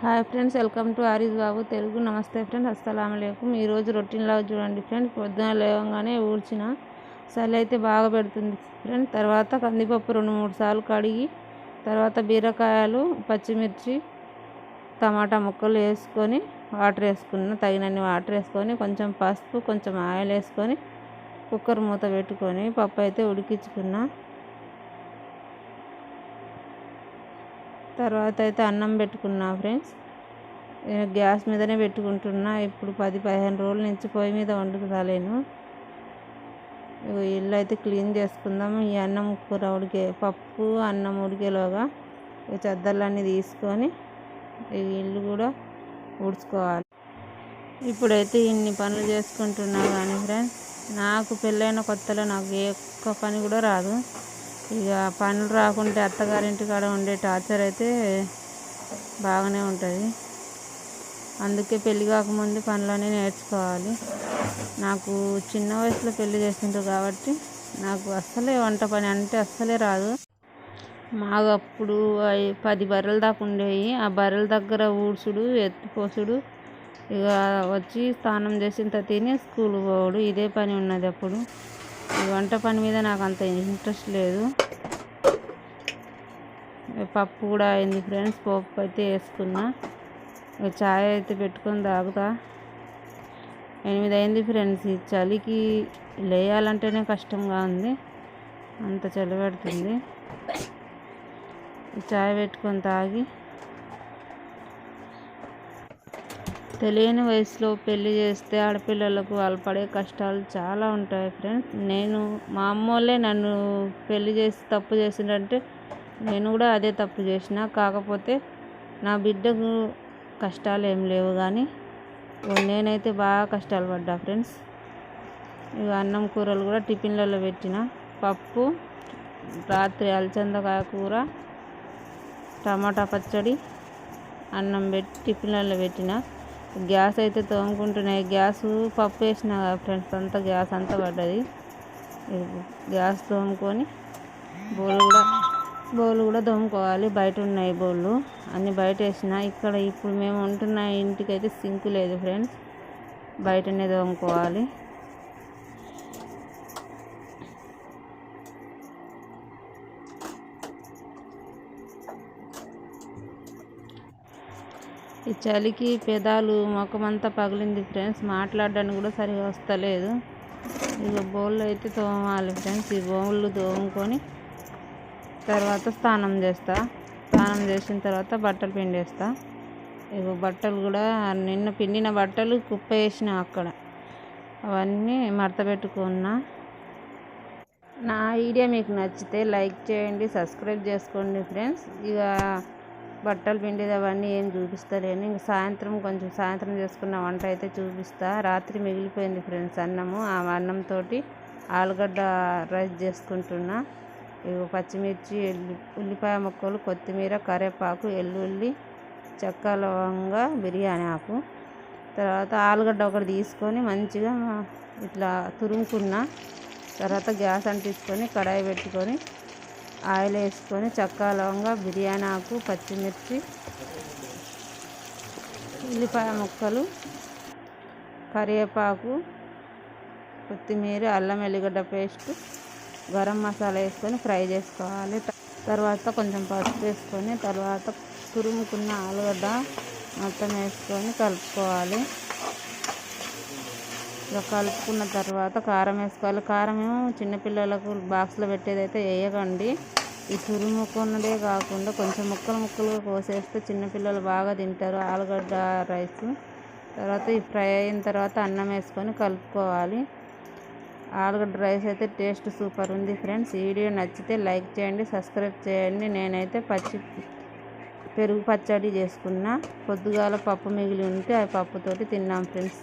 Hi friends welcome to Ariz Babu Telugu. నమస్తే friends అస్సలం ఈరోజు రొటీన్ రొటీన్లో చూడండి ఫ్రెండ్స్ పొద్దున లేవగానే ఊడ్చిన చలి అయితే బాగా పెడుతుంది ఫ్రెండ్స్. తర్వాత కందిపప్పు రెండు మూడు సార్లు కడిగి తర్వాత బీరకాయలు పచ్చిమిర్చి టమాటా ముక్కలు వేసుకొని వాటర్ వేసుకున్న తగినన్ని వాటర్ వేసుకొని కొంచెం పసుపు కొంచెం ఆయిల్ వేసుకొని కుక్కర్ మూత పెట్టుకొని పప్పు అయితే ఉడికించుకున్నా తర్వాత అయితే అన్నం పెట్టుకున్నా ఫ్రెండ్స్. గ్యాస్ మీదనే పెట్టుకుంటున్నా. ఇప్పుడు పది పదిహేను రోజుల నుంచి పొయ్యి మీద వండుకుతాలేను ఇల్లు అయితే క్లీన్ చేసుకుందాము ఈ అన్నం కూర ఉడికే పప్పు అన్నం ఉడికేలోగా ఈ చెద్దర్లన్నీ తీసుకొని ఈ ఇల్లు కూడా ఊడ్చుకోవాలి. ఇప్పుడైతే ఇన్ని పనులు చేసుకుంటున్నా కానీ ఫ్రెండ్స్ నాకు పెళ్ళైన కొత్తలో నాకు ఏ ఒక్క పని కూడా రాదు. ఇక పనులు రాకుంటే అత్తగారింటి కాడ ఉండే టార్చర్ అయితే బాగానే ఉంటుంది. అందుకే పెళ్ళి కాకముందు పనులన్నీ నేర్చుకోవాలి. నాకు చిన్న వయసులో పెళ్ళి చేస్తుంటారు కాబట్టి నాకు అస్సలే వంట పని అంటే అస్సలే రాదు. మాకు అప్పుడు పది బర్రెల దాకా ఉండేవి. ఆ బర్రెల దగ్గర ఊడ్చుడు ఎత్తుపోసుడు ఇక వచ్చి స్నానం చేసిన తిని స్కూల్ పోవడు. ఇదే పని ఉన్నది అప్పుడు. ఈ వంట పని మీద నాకు అంత ఇంట్రెస్ట్ లేదు. పప్పు కూడా అయింది ఫ్రెండ్స్ పప్పు అయితే వేసుకున్నా. చాయ్ అయితే పెట్టుకొని తాగుతా. ఎనిమిది అయింది ఫ్రెండ్స్ ఈ చలికి లేయాలంటేనే కష్టంగా ఉంది. అంత చలి పెడుతుంది. చాయ్ పెట్టుకొని తాగి తెలియని వయసులో పెళ్ళి చేస్తే ఆడపిల్లలకు వాళ్ళు పడే కష్టాలు చాలా ఉంటాయి ఫ్రెండ్స్. నేను మా అమ్మోళ్ళే నన్ను పెళ్ళి చేసి తప్పు చేసిందంటే నేను కూడా అదే తప్పు చేసిన. కాకపోతే నా బిడ్డకు కష్టాలు ఏం లేవు కానీ నేనైతే బాగా కష్టాలు పడ్డా ఫ్రెండ్స్. ఇవి అన్నం కూరలు కూడా టిఫిన్లలో పెట్టిన. పప్పు రాత్రి అలచందకాయ కూర టమాటా పచ్చడి అన్నం పెట్టి టిఫిన్లలో పెట్టిన. గ్యాస్ అయితే తోముకుంటున్నాయి. గ్యాస్ పప్పు వేసిన ఫ్రెండ్స్ అంతా గ్యాస్ అంతా పడ్డది. గ్యాస్ తోముకొని బోలు కూడా బౌల్ కూడా తోముకోవాలి. బయట ఉన్నాయి బౌళ్ళు అన్నీ బయట వేసిన. ఇక్కడ ఇప్పుడు మేము ఉంటున్న ఇంటికైతే సింక్ లేదు ఫ్రెండ్స్. బయటనే తోముకోవాలి. ఈ చలికి పెదాలు ముఖమంతా పగిలింది ఫ్రెండ్స్. మాట్లాడడానికి కూడా సరిగా వస్తలేదు. ఇక బౌళ్ళు అయితే తోమాలి ఫ్రెండ్స్. ఈ బౌళ్ళు తోముకొని తర్వాత స్నానం చేస్తా. స్నానం చేసిన తర్వాత బట్టలు పిండేస్తా. ఇక బట్టలు కూడా నిన్న పిండిన బట్టలు కుప్ప వేసిన అక్కడ. అవన్నీ మడత పెట్టుకున్నా. నా ఐడియా మీకు నచ్చితే లైక్ చేయండి సబ్స్క్రైబ్ చేసుకోండి ఫ్రెండ్స్. ఇక బట్టలు పిండేది అవన్నీ ఏం చూపిస్తలేను ఇంక సాయంత్రం కొంచెం సాయంత్రం చేసుకున్న వంట అయితే చూపిస్తా. రాత్రి మిగిలిపోయింది ఫ్రెండ్స్ అన్నము. ఆ అన్నంతో ఆలుగడ్డ రైస్ చేసుకుంటున్నా. ఇవి పచ్చిమిర్చి ఉల్లిపాయ ముక్కలు కొత్తిమీర కరివేపాకు ఎల్లుల్లి చెక్క లవంగా బిర్యానీ ఆకు. తర్వాత ఆలుగడ్డ ఒకటి తీసుకొని మంచిగా ఇట్లా తురుముకున్న. తర్వాత గ్యాస్ అంటించుకొని కడాయి పెట్టుకొని ఆయిల్ వేసుకొని చక్క లవంగా బిర్యానీ ఆకు పచ్చిమిర్చి ఉల్లిపాయ ముక్కలు కరివేపాకు కొత్తిమీర అల్లం ఎల్లిగడ్డ పేస్ట్ గరం మసాలా వేసుకొని ఫ్రై చేసుకోవాలి. తర్వాత కొంచెం పసుపు వేసుకొని తర్వాత తురుముకున్న ఆలుగడ్డ మొత్తం వేసుకొని కలుపుకోవాలి. కలుపుకున్న తర్వాత కారం వేసుకోవాలి. కారం ఏమో చిన్నపిల్లలకు బాక్స్లో పెట్టేది అయితే వేయకండి. ఈ తురుముకున్నదే కాకుండా కొంచెం ముక్కలు ముక్కలుగా కోసేస్తే చిన్నపిల్లలు బాగా తింటారు. ఆలుగడ్డ రైస్. తర్వాత ఈ ఫ్రై అయిన తర్వాత అన్నం వేసుకొని కలుపుకోవాలి. ఆలుగడ్డ రైస్ అయితే టేస్ట్ సూపర్ ఉంది ఫ్రెండ్స్. ఈ వీడియో నచ్చితే లైక్ చేయండి సబ్స్క్రైబ్ చేయండి. నేనైతే పచ్చి పెరుగు పచ్చడి చేసుకున్న. పొద్దుగాల పప్పు మిగిలి ఉంటే ఆ పప్పుతోటి తిన్నాం ఫ్రెండ్స్.